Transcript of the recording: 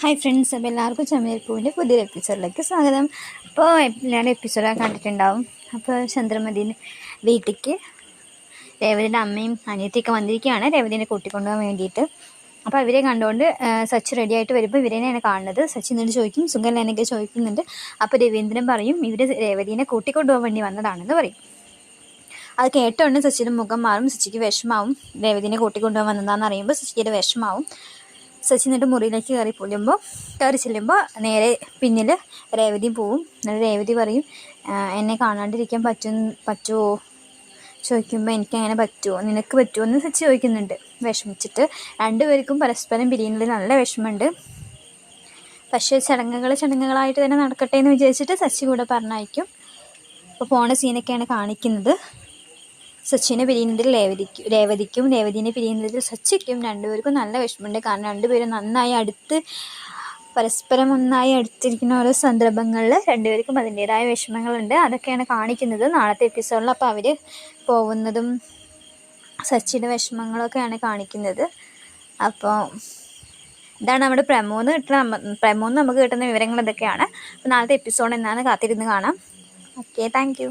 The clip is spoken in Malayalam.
ഹായ് ഫ്രണ്ട്സ് അപ്പോൾ എല്ലാവർക്കും ചമയപ്പൂവിന്റെ പുതിയൊരു എപ്പിസോഡിലേക്ക് സ്വാഗതം. അപ്പോൾ എല്ലാവരും എപ്പിസോഡൊക്കെ കണ്ടിട്ടുണ്ടാവും. അപ്പോൾ ചന്ദ്രമതിന് വീട്ടിലേക്ക് രേവതിന്റെ അമ്മയും അനിയത്തിയൊക്കെ വന്നിരിക്കുകയാണ്. രേവതിനെ കൂട്ടിക്കൊണ്ടുപോകാൻ വേണ്ടിയിട്ട്. അപ്പോൾ ഇവരെ കണ്ടുകൊണ്ട് സച്ച് റെഡി ആയിട്ട് വരുമ്പോൾ ഇവരെയാണ് കാണുന്നത്. സച്ചി എന്നിട്ട് ചോദിക്കും സുഖല്ല? എന്നൊക്കെ ചോദിക്കുന്നുണ്ട്. അപ്പോൾ രവീന്ദ്രൻ പറയും ഇവർ രേവതിനെ കൂട്ടിക്കൊണ്ടുപോകാൻ വേണ്ടി വന്നതാണെന്ന് പറയും. അത് കേട്ടോണ്ട് സച്ചിന്റെ മുഖം മാറും സച്ചിക്ക് വിഷമാവും. രേവതിനെ കൂട്ടിക്കൊണ്ടുപോകാൻ വന്നതാണെന്ന് അറിയുമ്പോൾ സച്ചിയുടെ വിഷമാവും. സച്ചി മുറിയിലേക്ക് കയറി പൊളിയുമ്പോൾ കയറി ചെല്ലുമ്പോൾ നേരെ പിന്നിൽ രേവതി പോവും. എന്നിട്ട് രേവതി പറയും എന്നെ കാണാണ്ടിരിക്കാൻ പറ്റും പറ്റുമോ ചോദിക്കുമ്പോൾ എനിക്ക് അങ്ങനെ പറ്റുമോ നിനക്ക് പറ്റുമോ എന്ന് സച്ചി ചോദിക്കുന്നുണ്ട്. വിഷമിച്ചിട്ട് രണ്ടുപേർക്കും പരസ്പരം പിരിയുന്നതിൽ നല്ല വിഷമമുണ്ട്. പക്ഷേ ചടങ്ങുകൾ ചടങ്ങുകളായിട്ട് തന്നെ നടക്കട്ടെ എന്ന് വിചാരിച്ചിട്ട് സച്ചി കൂടെ പറഞ്ഞയക്കും. അപ്പോൾ പോണ സീനൊക്കെയാണ് കാണിക്കുന്നത്. സച്ചിനെ പിരിയുന്നതിൽ രേവതിക്കും രേവതിക്കും രേവതിനെ പിരിയുന്നതിൽ സച്ചിക്കും രണ്ടുപേർക്കും നല്ല വിഷമമുണ്ട്. കാരണം രണ്ടുപേരും നന്നായി അടുത്ത് പരസ്പരം ഒന്നായി അടുത്തിരിക്കുന്ന ഓരോ സന്ദർഭങ്ങളിൽ രണ്ടുപേർക്കും അതിന്റേതായ വിഷമങ്ങളുണ്ട്. അതൊക്കെയാണ് കാണിക്കുന്നത് നാളത്തെ എപ്പിസോഡിൽ അപ്പോൾ അവർ പോകുന്നതും സച്ചിന്റെ വിഷമങ്ങളൊക്കെയാണ് കാണിക്കുന്നത്. അപ്പോൾ ഇതാണ് നമ്മുടെ പ്രമോന്ന് കിട്ടുന്ന പ്രമോന്ന് നമുക്ക് കിട്ടുന്ന വിവരങ്ങൾ ഇതൊക്കെയാണ്. അപ്പോൾ നാളത്തെ എപ്പിസോഡ് എന്നാണ് കാത്തിരുന്ന് കാണാം. Okay thank